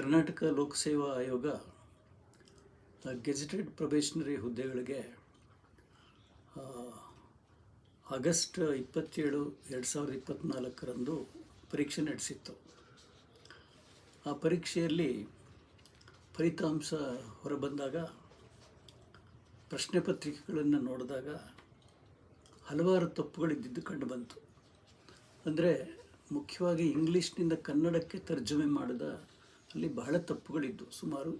ಕರ್ನಾಟಕ ಲೋಕಸೇವಾ ಆಯೋಗ gazetted probationary ಹುದ್ದೆಗಳಿಗೆ ಆಗಸ್ಟ್ ಇಪ್ಪತ್ತೇಳು ಎರಡು ಸಾವಿರದ ಇಪ್ಪತ್ತ್ನಾಲ್ಕರಂದು ಪರೀಕ್ಷೆ ನಡೆಸಿತ್ತು. ಆ ಪರೀಕ್ಷೆಯಲ್ಲಿ ಫಲಿತಾಂಶ ಹೊರಬಂದಾಗ, ಪ್ರಶ್ನೆ ಪತ್ರಿಕೆಗಳನ್ನು ನೋಡಿದಾಗ ಹಲವಾರು ತಪ್ಪುಗಳಿದ್ದಿದ್ದು ಕಂಡುಬಂತು ಅಂದರೆ ಮುಖ್ಯವಾಗಿ ಇಂಗ್ಲೀಷ್ನಿಂದ ಕನ್ನಡಕ್ಕೆ ತರ್ಜುಮೆ ಮಾಡಿದ ಅಲ್ಲಿ ಬಹಳ ತಪ್ಪುಗಳಿದ್ದವು ಸುಮಾರು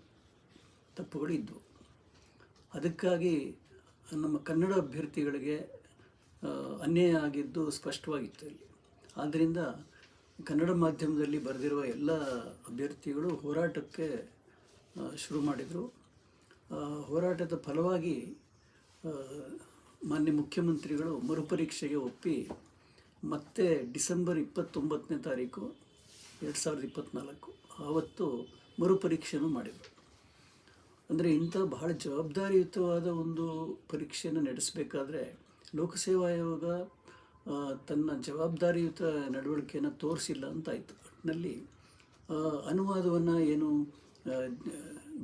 ತಪ್ಪುಗಳಿದ್ದವು ಅದಕ್ಕಾಗಿ ನಮ್ಮ ಕನ್ನಡ ಅಭ್ಯರ್ಥಿಗಳಿಗೆ ಅನ್ಯಾಯ ಆಗಿದ್ದು ಸ್ಪಷ್ಟವಾಗಿತ್ತು ಅಲ್ಲಿ ಆದ್ದರಿಂದ ಕನ್ನಡ ಮಾಧ್ಯಮದಲ್ಲಿ ಬರೆದಿರುವ ಎಲ್ಲ ಅಭ್ಯರ್ಥಿಗಳು ಹೋರಾಟಕ್ಕೆ ಶುರು ಮಾಡಿದರು. ಹೋರಾಟದ ಫಲವಾಗಿ ಮಾನ್ಯ ಮುಖ್ಯಮಂತ್ರಿಗಳು ಮರುಪರೀಕ್ಷೆಗೆ ಒಪ್ಪಿ ಮತ್ತೆ ಡಿಸೆಂಬರ್ ಇಪ್ಪತ್ತೊಂಬತ್ತನೇ ತಾರೀಕು, ಎರಡು ಸಾವಿರದ ಇಪ್ಪತ್ತ್ನಾಲ್ಕು ಆವತ್ತು ಮರುಪರೀಕ್ಷೆನೂ ಮಾಡಿದರು. ಅಂದರೆ ಇಂಥ ಬಹಳ ಜವಾಬ್ದಾರಿಯುತವಾದ ಒಂದು ಪರೀಕ್ಷೆಯನ್ನು ನಡೆಸಬೇಕಾದ್ರೆ ಲೋಕಸೇವಾ ಆಯೋಗ ತನ್ನ ಜವಾಬ್ದಾರಿಯುತ ನಡವಳಿಕೆಯನ್ನು ತೋರಿಸಿಲ್ಲ ಅಂತಾಯಿತು. ಒಟ್ಟಿನಲ್ಲಿ ಅನುವಾದವನ್ನು ಏನು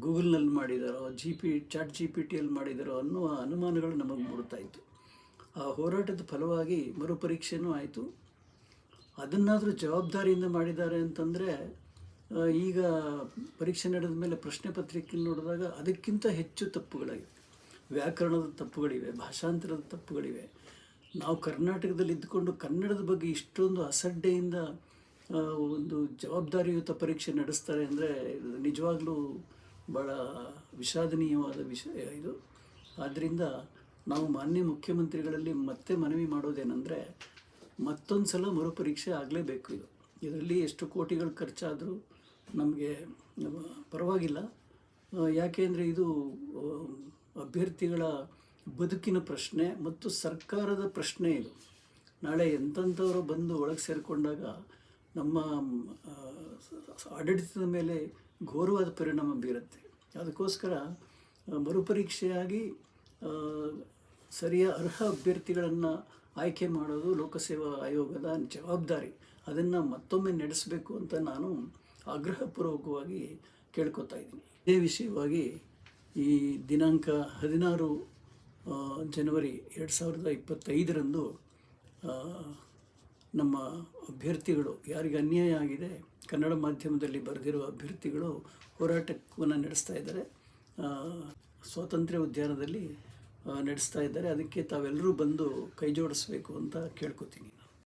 ಗೂಗಲ್ನಲ್ಲಿ ಮಾಡಿದಾರೋ G P chat G P ಟಿಯಲ್ಲಿ ಮಾಡಿದಾರೋ ಅನ್ನುವ ಅನುಮಾನಗಳು ನಮಗೆ ಮೂಡ್ತಾ ಇತ್ತು. ಆ ಹೋರಾಟದ ಫಲವಾಗಿ ಮರುಪರೀಕ್ಷೆನೂ ಆಯಿತು. ಅದನ್ನಾದರೂ ಜವಾಬ್ದಾರಿಯಿಂದ ಮಾಡಿದ್ದಾರೆ ಅಂತಂದರೆ ಈಗ ಪರೀಕ್ಷೆ ನಡೆದ ಮೇಲೆ ಪ್ರಶ್ನೆ ಪತ್ರಿಕೆ ನೋಡಿದಾಗ ಅದಕ್ಕಿಂತ ಹೆಚ್ಚು ತಪ್ಪುಗಳಾಗಿವೆ ವ್ಯಾಕರಣದ ತಪ್ಪುಗಳಿವೆ, ಭಾಷಾಂತರದ ತಪ್ಪುಗಳಿವೆ. ನಾವು ಕರ್ನಾಟಕದಲ್ಲಿ ಇದ್ದುಕೊಂಡು ಕನ್ನಡದ ಬಗ್ಗೆ ಇಷ್ಟೊಂದು ಅಸಡ್ಡೆಯಿಂದ ಒಂದು ಜವಾಬ್ದಾರಿಯುತ ಪರೀಕ್ಷೆ ನಡೆಸ್ತಾರೆ ಅಂದರೆ ನಿಜವಾಗ್ಲೂ ಭಾಳ ವಿಷಾದನೀಯವಾದ ವಿಷಯ ಇದು. ಆದ್ದರಿಂದ ನಾವು ಮಾನ್ಯ ಮುಖ್ಯಮಂತ್ರಿಗಳಲ್ಲಿ ಮತ್ತೆ ಮನವಿ ಮಾಡೋದೇನೆಂದರೆ ಮತ್ತೊಂದು ಸಲ ಮರುಪರೀಕ್ಷೆ ಆಗಲೇಬೇಕು ಇದು. ಇದರಲ್ಲಿ ಎಷ್ಟು ಕೋಟಿಗಳು ಖರ್ಚಾದರೂ ನಮಗೆ ಪರವಾಗಿಲ್ಲ. ಯಾಕೆ ಯಾಕೆಂದರೆ ಇದು ಅಭ್ಯರ್ಥಿಗಳ ಬದುಕಿನ ಪ್ರಶ್ನೆ ಮತ್ತು ಸರ್ಕಾರದ ಪ್ರಶ್ನೆ ಇದು. ನಾಳೆ ಎಂಥಂಥವರು ಬಂದು ಒಳಗೆ ಸೇರಿಕೊಂಡಾಗ ನಮ್ಮ ಆಡಳಿತದ ಮೇಲೆ ಘೋರವಾದ ಪರಿಣಾಮ ಬೀರುತ್ತೆ. ಅದಕ್ಕೋಸ್ಕರ ಮರುಪರೀಕ್ಷೆಯಾಗಿ ಸರಿಯ ಅರ್ಹ ಅಭ್ಯರ್ಥಿಗಳನ್ನು ಆಯ್ಕೆ ಮಾಡೋದು ಲೋಕಸೇವಾ ಆಯೋಗದ ಜವಾಬ್ದಾರಿ. ಅದನ್ನು ಮತ್ತೊಮ್ಮೆ ನಡೆಸಬೇಕು ಅಂತ ನಾನು ಆಗ್ರಹಪೂರ್ವಕವಾಗಿ ಕೇಳ್ಕೊತಾ ಇದ್ದೀನಿ. ಇದೇ ವಿಷಯವಾಗಿ ಈ ದಿನಾಂಕ ಹದಿನಾರು ಜನವರಿ ಎರಡು ಸಾವಿರದ ಇಪ್ಪತ್ತೈದರಂದು ನಮ್ಮ ಅಭ್ಯರ್ಥಿಗಳು ಯಾರಿಗೆ ಅನ್ಯಾಯ ಆಗಿದೆ, ಕನ್ನಡ ಮಾಧ್ಯಮದಲ್ಲಿ ಬರೆದಿರುವ ಅಭ್ಯರ್ಥಿಗಳು ಹೋರಾಟವನ್ನು ನಡೆಸ್ತಾ ಇದ್ದಾರೆ. ಸ್ವಾತಂತ್ರ್ಯ ಉದ್ಯಾನದಲ್ಲಿ ನಡೆಸ್ತಾ ಇದ್ದಾರೆ. ಅದಕ್ಕೆ ತಾವೆಲ್ಲರೂ ಬಂದು ಕೈ ಜೋಡಿಸ್ಬೇಕು ಅಂತ ಕೇಳ್ಕೊತೀನಿ.